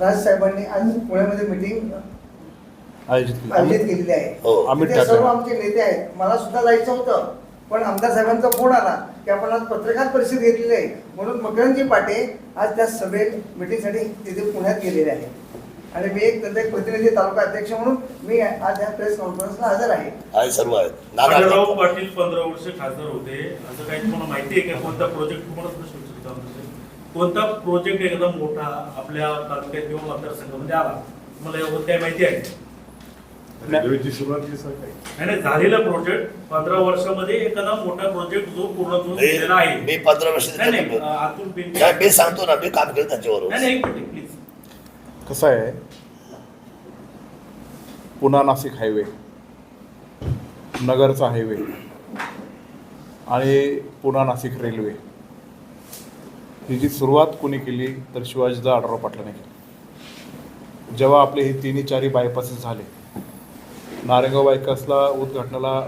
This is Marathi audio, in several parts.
राज साहेबांनी आज पुण्यामध्ये मिटिंग आयोजित केली. आयोजित केलेली आहे हो. तिथे सर्व. आमचे नेते आहेत मला सुद्धा जायचं होतं पण आमदार साहेबांचा फोन आला की आपण आज पत्रकार परिषद घेतलेली आहे म्हणून मकरंदजी पाटे आज त्या सभेत मिटिंगसाठी तिथे पुण्यात गेलेले आहेत आणि मी एक त्यांचा एक प्रतिनिधी तालुका अध्यक्ष म्हणून मी आज या प्रेस कॉन्फरन्सला हजर आहे आहे सर्व आहेत पाटील पंधरा वर्ष खासदार होते असं काही तुम्हाला माहिती आहे का कोणता प्रोजेक्ट तुम्हाला प्रश्न? कोणता प्रोजेक्ट एकदम मोठा आपल्या तालुक्यात किंवा मतदारसंघामध्ये आला? तुम्हाला याबाबत काय माहिती आहे? ही नाही नाही, झालेला प्रोजेक्ट पंधरा वर्षामध्ये एखादा मोठा प्रोजेक्ट जो पूर्ण गेलेला आहे. मी पंधरा वर्ष मी सांगतो ना मी काम केलं त्याच्याबरोबर. नाही नाही एक मिनिट प्लीज कसं आहे? पुणा नाशिक हायवे नगरचा हायवे आणि पुणा नाशिक रेल्वे. जी सुरुवात कोणी केली तर शिवाजीदा आढराव पाटलाने केली. जेव्हा आपले हे तिन्ही चारी बायपासेस झाले नारेगाव बायपासला उद्घाटनाला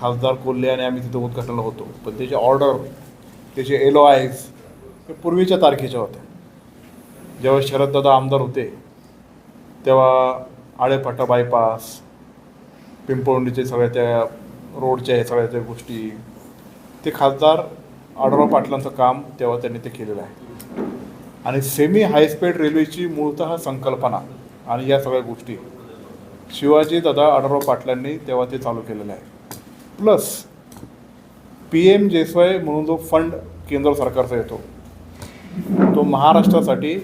खासदार कोल्हे आणि आम्ही तिथं उद्घाटनाला होतो. पण त्याचे ऑर्डर त्याचे एलो आयज हे पूर्वीच्या तारखेच्या होत्या. जेव्हा शरददादा आमदार होते तेव्हा आळेफाटा बायपास पिंपळवंडीचे सगळ्या त्या रोडच्या सगळ्या त्या गोष्टी ते खासदार आढळराव पाटलांचं काम तेव्हा त्यांनी ते केलेलं आहे. आणि सेमी हायस्पीड रेल्वेची मूळतः संकल्पना आणि या सगळ्या गोष्टी शिवाजी दादा आढळराव पाटलांनी तेव्हा ते चालू केलेलं आहे. प्लस पी एम जेसवाय म्हणून जो फंड केंद्र सरकारचा येतो तो महाराष्ट्रासाठी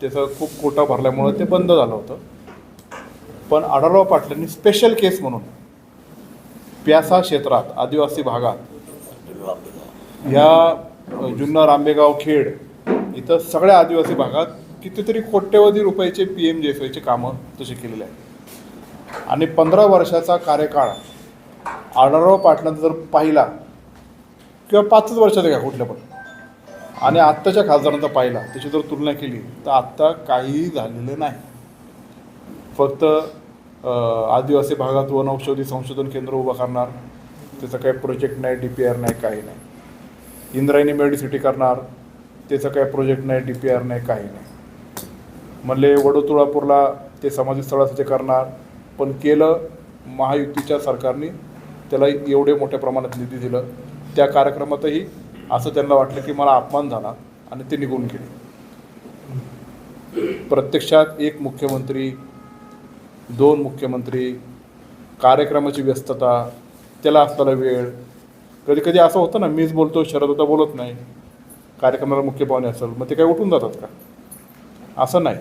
त्याचं खूप कोटा भरल्यामुळं ते बंद झालं होतं. पण आढळराव पाटलांनी स्पेशल केस म्हणून प्यासा क्षेत्रात आदिवासी भागात ह्या जुन्नर आंबेगाव खेड इथं सगळ्या आदिवासी भागात कितीतरी कोट्यवधी रुपयाचे पी एम जे कामं तसे केलेले आहेत. आणि पंधरा वर्षाचा कार्यकाळ आढळराव पाटलांचा जर पाहिला किंवा पाचच वर्षाचा घ्या कुठल्या पण आणि आत्ताच्या खासदारांचा पाहिला त्याची जर तुलना केली तर आत्ता काहीही झालेलं नाही. फक्त आदिवासी भागात वन औषधी संशोधन केंद्र उभं करणार त्याचा काही प्रोजेक्ट नाही डी पी आर नाही काही नाही. इंद्रायणी मेडिसिटी करणार त्याचं काही प्रोजेक्ट नाही डी पी आर नाही काही नाही. म्हणले वडोतुळापूरला ते समाधी स्थळासाठी करणार पण केलं महायुतीच्या सरकारने त्याला एवढे मोठ्या प्रमाणात निधी दिलं. त्या कार्यक्रमातही असं त्यांना वाटलं की मला अपमान झाला आणि ते निघून गेले. प्रत्यक्षात एक मुख्यमंत्री दोन मुख्यमंत्री कार्यक्रमाची व्यस्तता त्याला असताना वेळ कधी कधी असं होतं ना मीच बोलतो शरद होता बोलत नाही. कार्यक्रमाला मुख्य पाहुणे असेल मग ते काय उठून जातात का? असं नाही.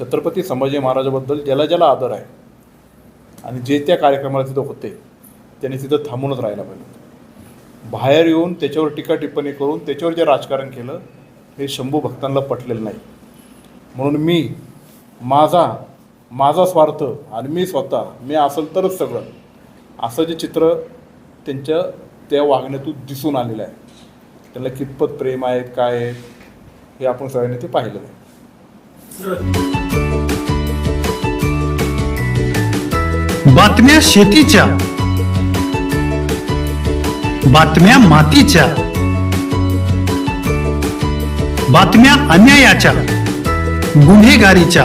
छत्रपती संभाजी महाराजाबद्दल ज्याला ज्याला आदर आहे आणि जे त्या कार्यक्रमाला तिथं होते त्यांनी तिथं थांबूनच राहायला पाहिजे. बाहेर येऊन त्याच्यावर टीका टिप्पणी करून त्याच्यावर जे राजकारण केलं हे शंभू भक्तांना पटलेलं नाही. म्हणून मी माझा माझा स्वार्थ आणि मी स्वतः मी असेल तरच सगळं. असं जे चित्र त्यांच्या त्या वागण्यातून दिसून आलेलं आहे. त्यांना कितपत प्रेम आहेत काय आहेत हे आपण सगळ्यांनी ते पाहिलं आहे. बातम्या शेतीच्या बातम्या मातीच्या बातम्या अन्यायाच्या गुन्हेगारीच्या.